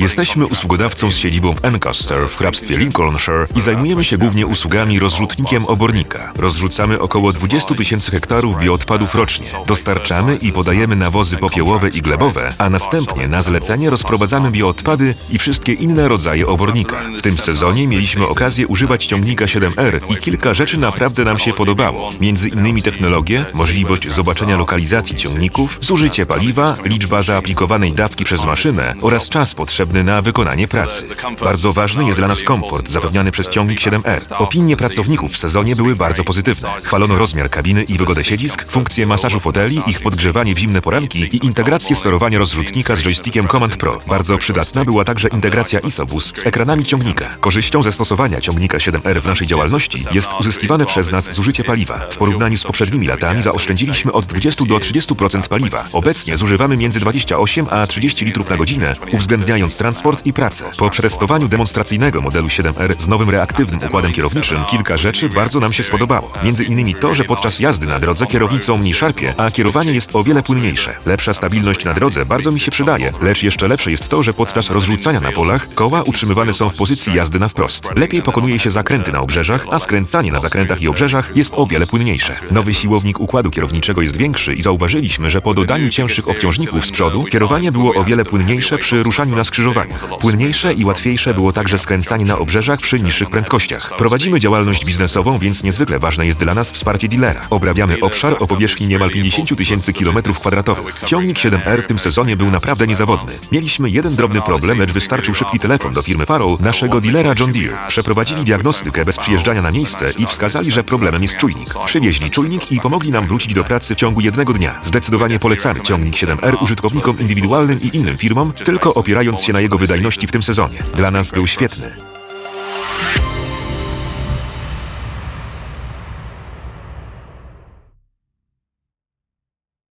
Jesteśmy usługodawcą z siedzibą w Ancaster w hrabstwie Lincolnshire i zajmujemy się głównie usługami rozrzutnikiem obornika. Rozrzucamy około 20 tysięcy hektarów bioodpadów rocznie. Dostarczamy i podajemy nawozy popiołowe i glebowe, a następnie na zlecenie rozprowadzamy bioodpady i wszystkie inne rodzaje obornika. W tym sezonie mieliśmy okazję używać ciągnika 7R i kilka rzeczy naprawdę nam się podobało. Między innymi technologię, możliwość zobaczenia lokalizacji ciągników, zużycie paliwa, liczba zaaplikowanej dawki przez maszynę oraz czas potrzebny na wykonanie pracy. Bardzo ważny jest dla nas komfort zapewniany przez ciągnik 7R. Opinie pracowników w sezonie były bardzo pozytywne. Chwalono rozmiar kabiny i wygodę siedzisk, funkcję masażu foteli, ich podgrzewanie w zimne poranki i integrację sterowania rozrzutnika z joystickiem Command Pro. Bardzo przydatna była także integracja Isobus z ekranami ciągnika. Korzyścią ze stosowania ciągnika 7R w naszej działalności jest uzyskiwane przez nas zużycie paliwa. W porównaniu z poprzednimi latami zaoszczędziliśmy od 20 do 30% paliwa. Obecnie zużywamy między 28 a 30 litrów na godzinę, uwzględniając transport i pracę. Po przetestowaniu demonstracyjnego modelu 7R z nowym reaktywnym układem kierowniczym kilka rzeczy bardzo nam się spodobało. Między innymi to, że podczas jazdy na drodze kierownicą mniej szarpie, a kierowanie jest o wiele płynniejsze. Lepsza stabilność na drodze bardzo mi się przydaje, lecz jeszcze lepsze jest to, że podczas rozrzucania na polach koła utrzymywane są w pozycji jazdy na wprost. Lepiej pokonuje się zakręty na obrzeżach, a skręcanie na zakrętach i obrzeżach jest o wiele płynniejsze. Nowy siłownik układu kierowniczego jest większy i zauważyliśmy, że po dodaniu cięższych obciążników z przodu kierowanie było o wiele płynniejsze przy ruszaniu na skrzyżowaniach. Płynniejsze i łatwiejsze było także skręcanie na obrzeżach przy niższych prędkościach. Prowadzimy działalność biznesową, więc niezwykle ważne jest dla nas wsparcie dealera. Obrabiamy obszar o powierzchni niemal 50 tysięcy kilometrów kwadratowych. Ciągnik 7R w tym sezonie był naprawdę niezawodny. Mieliśmy jeden drobny problem, lecz wystarczył szybki telefon do firmy Farrow, naszego dealera John Deere. Przeprowadzili diagnostykę bez przyjeżdżania na miejsce i wskazali, że problemem jest czujnik. Przywieźli czujnik i pomogli nam wrócić do pracy w ciągu jednego dnia. Zdecydowanie polecamy ciągnik 7R użytkownikom indywidualnym i innym firmom, tylko opierając się na jego wydajności w tym sezonie. Dla nas był świetny.